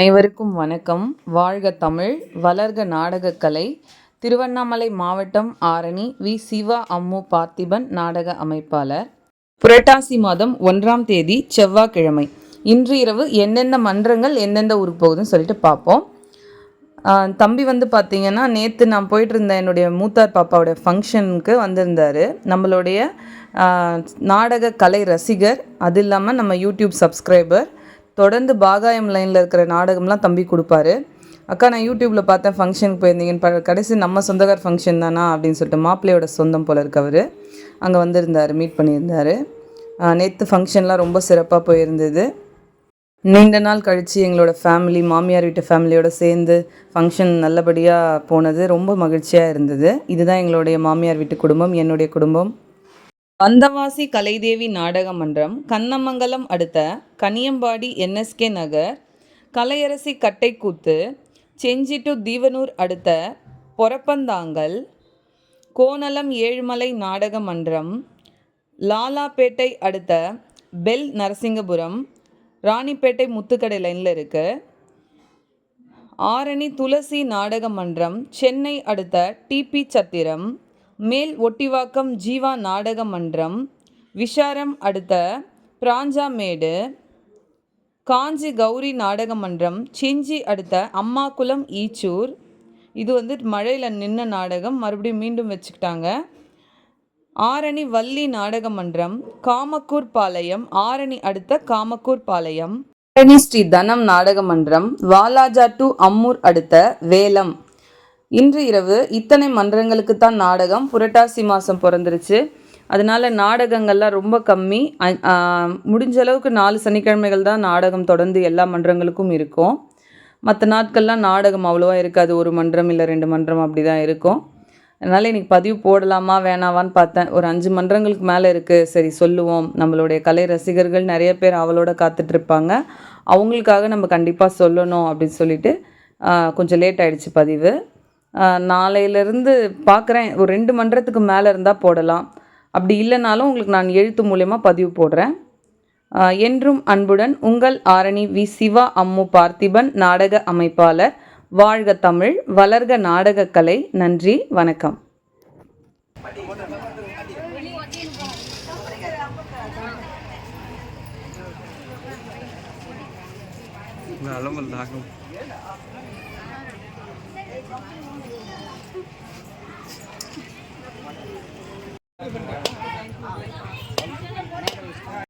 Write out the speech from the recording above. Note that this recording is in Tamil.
அனைவருக்கும் வணக்கம். வாழ்க தமிழ் வளர்க நாடகக்கலை திருவண்ணாமலை மாவட்டம் ஆரணி வி. சிவா அம்மு பார்த்திபன் நாடக அமைப்பாளர். புரட்டாசி மாதம் ஒன்றாம் தேதி செவ்வாய்க்கிழமை. இன்று இரவு எந்தெந்த மன்றங்கள் எந்தெந்த ஊருக்கு போகுதுன்னு சொல்லிட்டு பார்ப்போம். தம்பி வந்து பார்த்தீங்கன்னா நேற்று நான் போயிட்டு என்னுடைய மூத்தார் பாப்பாவுடைய ஃபங்க்ஷனுக்கு வந்திருந்தார். நம்மளுடைய நாடக கலை ரசிகர். அது இல்லாமல் நம்ம யூடியூப் சப்ஸ்கிரைபர். தொடர்ந்து பாகாயம் லைனில் இருக்கிற நாடகம்லாம் தம்பி கொடுப்பாரு. அக்கா நான் யூடியூப்பில் பார்த்தேன் ஃபங்க்ஷனுக்கு போயிருந்தீங்கன்னு ப கடைசி நம்ம சொந்தக்கார் ஃபங்க்ஷன் தானா? அப்படின்னு சொல்லிட்டு மாப்பிள்ளையோட சொந்தம் போல இருக்கவர் அங்கே வந்திருந்தார் மீட் பண்ணியிருந்தார். நேற்று ஃபங்க்ஷன்லாம் ரொம்ப சிறப்பாக போயிருந்தது. நீண்ட நாள் கழித்து எங்களோட ஃபேமிலி மாமியார் வீட்டு ஃபேமிலியோடு சேர்ந்து ஃபங்க்ஷன் நல்லபடியாக போனது ரொம்ப மகிழ்ச்சியாக இருந்தது. இதுதான் எங்களுடைய மாமியார் வீட்டு குடும்பம் என்னுடைய குடும்பம். வந்தவாசி கலைதேவி நாடக மன்றம் கண்ணமங்கலம் அடுத்த Kaniyambadi NSK Nagar Kalaiyarasi Kattaikkuthu Senji to Deevanur அடுத்த பொறப்பந்தாங்கல் கோனலம் ஏழுமலை நாடக மன்றம் லாலாப்பேட்டை அடுத்த பெல் நரசிங்கபுரம் ராணிப்பேட்டை முத்துக்கடை லைனில் இருக்குது ஆரணி துளசி நாடக மன்றம் சென்னை அடுத்த டிபி சத்திரம் மேல் ஒட்டிவாக்கம் ஜீவா நாடக மன்றம் விஷாரம் அடுத்த பிராஞ்சாமேடு காஞ்சி கௌரி நாடக மன்றம் செஞ்சி அடுத்த அம்மாக்குளம் ஈச்சூர். இது வந்து மழையில் நின்ன நாடகம். மறுபடியும் மீண்டும் வச்சுக்கிட்டாங்க. ஆரணி வள்ளி நாடக மன்றம் காமக்கூர் பாளையம் ஆரணி அடுத்த காமக்கூர் பாளையம். ஆரணி ஸ்ரீ தனம் நாடக மன்றம் வாலாஜா டு அம்மூர் அடுத்த வேலம். இன்று இரவு இத்தனை மன்றங்களுக்கு தான் நாடகம் புரட்டாசி மாதம் பிறந்துருச்சு. அதனால நாடகங்கள்லாம் ரொம்ப கம்மி. முடிஞ்ச அளவுக்கு நாலு சனிக்கிழமைகள் தான் நாடகம் தொடர்ந்து எல்லா மன்றங்களுக்கும் இருக்கும். மற்ற நாட்கள்லாம் நாடகம் அவ்வளோவா இருக்காது. ஒரு மன்றம் இல்லை ரெண்டு மன்றம் அப்படி தான் இருக்கும். அதனால் இன்றைக்கி பதிவு போடலாமா வேணாவான்னு பார்த்தேன். ஒரு அஞ்சு மன்றங்களுக்கு மேலே இருக்குது சரி சொல்லுவோம். நம்மளுடைய கலை ரசிகர்கள் நிறைய பேர் அவளோட காத்துட்ருப்பாங்க அவங்களுக்காக நம்ம கண்டிப்பாக சொல்லணும் அப்படின்னு சொல்லிட்டு கொஞ்சம் லேட் ஆகிடுச்சு பதிவு. நாளையிலேருந்து பார்க்குறேன். ஒரு ரெண்டு மன்றத்துக்கு மேலே இருந்தால் போடலாம். அப்படி இல்லைனாலும் உங்களுக்கு நான் எழுத்து மூலயமா பதிவு போடுறேன். என்றும் அன்புடன் உங்கள் ஆரணி வி. சிவா அம்மு பார்த்திபன் நாடக அமைப்பாளர் வாழ்க தமிழ் வளர்க நாடகக்கலை. நன்றி வணக்கம். Nalam ang lahat ng...